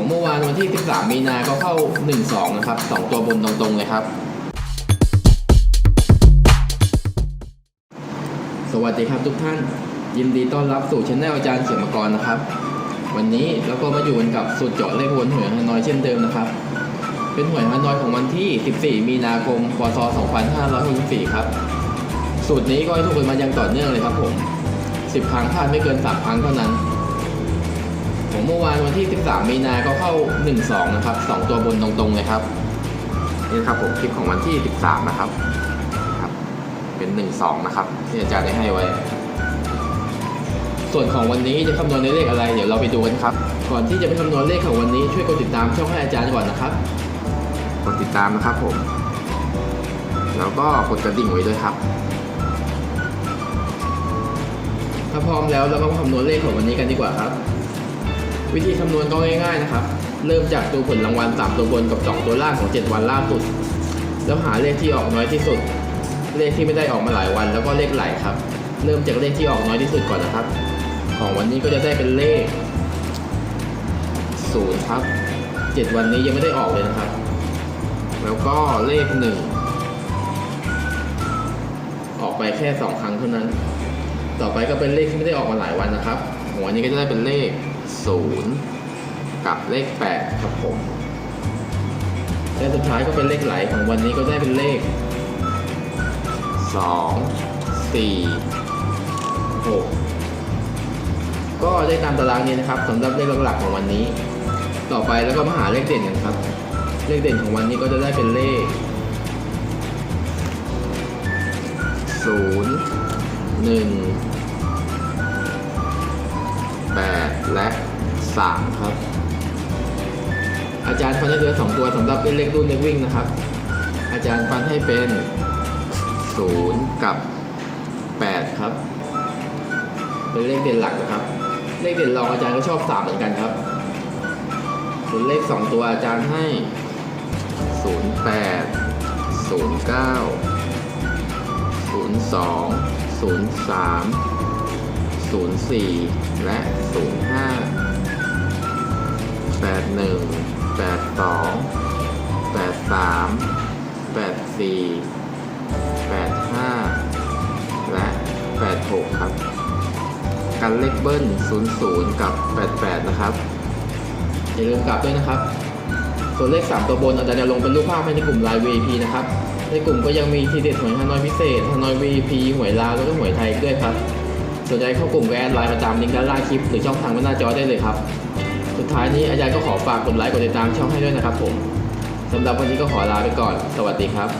ของเมื่อวานวันที่ 13 มีนาก็เข้า 1-2 นะครับ 2 ตัวบนตรงๆ เลยครับ สวัสดีครับทุกท่าน ยินดีต้อนรับสู่ช anel อาจารย์เขียนมกรนะครับ วันนี้เราก็มาอยู่กันกับสูตรเจาะเลขวนหวยฮานอยเช่นเดิมนะครับ เป็นหวยฮานอยของวันที่ 14 มีนาคม พศ 2564 ครับ สูตรนี้ก็ให้ทุกคนมายังต่อเนื่องเลยครับผม 10 ครั้งพลาดไม่เกิน 3 ครั้งเท่านั้น ของเมื่อวานวันที่ 13 มีนาก็เข้า 1-2 นะครับ 2 ตัวบนตรงๆเลยครับนี่ครับผมคลิปของวันที่ 13 นะครับครับ เป็น 1-2 นะครับ ที่อาจารย์ได้ให้ไว้ ส่วนของวันนี้จะคำนวณในเลขอะไร เดี๋ยวเราไปดูกันครับ ก่อนที่จะไปคำนวณเลขของวันนี้ช่วยกดติดตามช่องให้อาจารย์ก่อนนะครับกดติดตามนะครับผม แล้วก็กดกระดิ่งไว้ด้วยครับถ้าพร้อมแล้วเราก็มาคำนวณเลขของวันนี้กันดีกว่าครับ วิธีคำนวณก็ง่ายๆนะครับ เริ่มจากดูผลรางวัล 3 ตัวบนกับ 2 ตัวล่างของ 7 วันล่าสุด แล้วหาเลขที่ออกน้อยที่สุด เลขที่ไม่ได้ออกมาหลายวันแล้วก็เลขไหลครับ เริ่มจากเลขที่ออกน้อยที่สุดก่อนนะครับ ของวันนี้ก็จะได้เป็นเลข0ครับ 7 วันนี้ยังไม่ได้ออกเลยนะครับ แล้วก็เลข 1 ออกไปแค่ 2 ครั้งเท่านั้น ต่อไปก็เป็นเลขที่ไม่ได้ออกมาหลายวันนะครับของวันนี้ก็จะได้เป็นเลข 0 กับเลข 8 ครับผมและสุดท้ายก็เป็นเลขไหลของวันนี้ก็ได้เป็นเลข 2 4 6 ก็ได้ตามตารางนี้นะครับสำหรับเลขหลักๆของวันนี้ ต่อไปแล้วก็มาหาเลขเด่นกันครับ เลขเด่นของวันนี้ก็จะได้เป็นเลข 0 1 8 และ 3 ครับ อาจารย์ฟันให้เหลือ 2 ตัวสำหรับเป็นเลขรุ่นเลขวิ่งนะครับ อาจารย์ฟันให้เป็น 0 กับ 8 ครับ เป็นเลขเด่นหลักนะครับ เลขเด่นรองอาจารย์ก็ชอบ 3 เหมือนกันครับส่วนเลข 2 ตัวอาจารย์ให้ 08 09 02 03 04 และ 05 81 82 83 84 85 และ 86 ครับ กันเลขเบิ้ล 00 กับ 88 นะครับ อย่าลืมกลับด้วยนะครับ ส่วนเลข 3 ตัวบนอาจารย์จะลงเป็นรูปภาพให้ในกลุ่ม Line VIP นะครับในกลุ่มก็ยังมีทีเด็ดหวยฮานอยพิเศษฮานอย VIP หวยลาวแล้วก็หวยไทยด้วยครับ สนใจเข้ากลุ่มแอดไลน์ประจำลิงก์ด้านล่างคลิปหรือช่องทางบนหน้าจอได้เลยครับ สุดท้ายนี้อาจารย์ก็ขอฝากกดไลค์กดติดตามช่องให้ด้วยนะครับผมสำหรับวันนี้ก็ขอลาไปก่อน สวัสดีครับ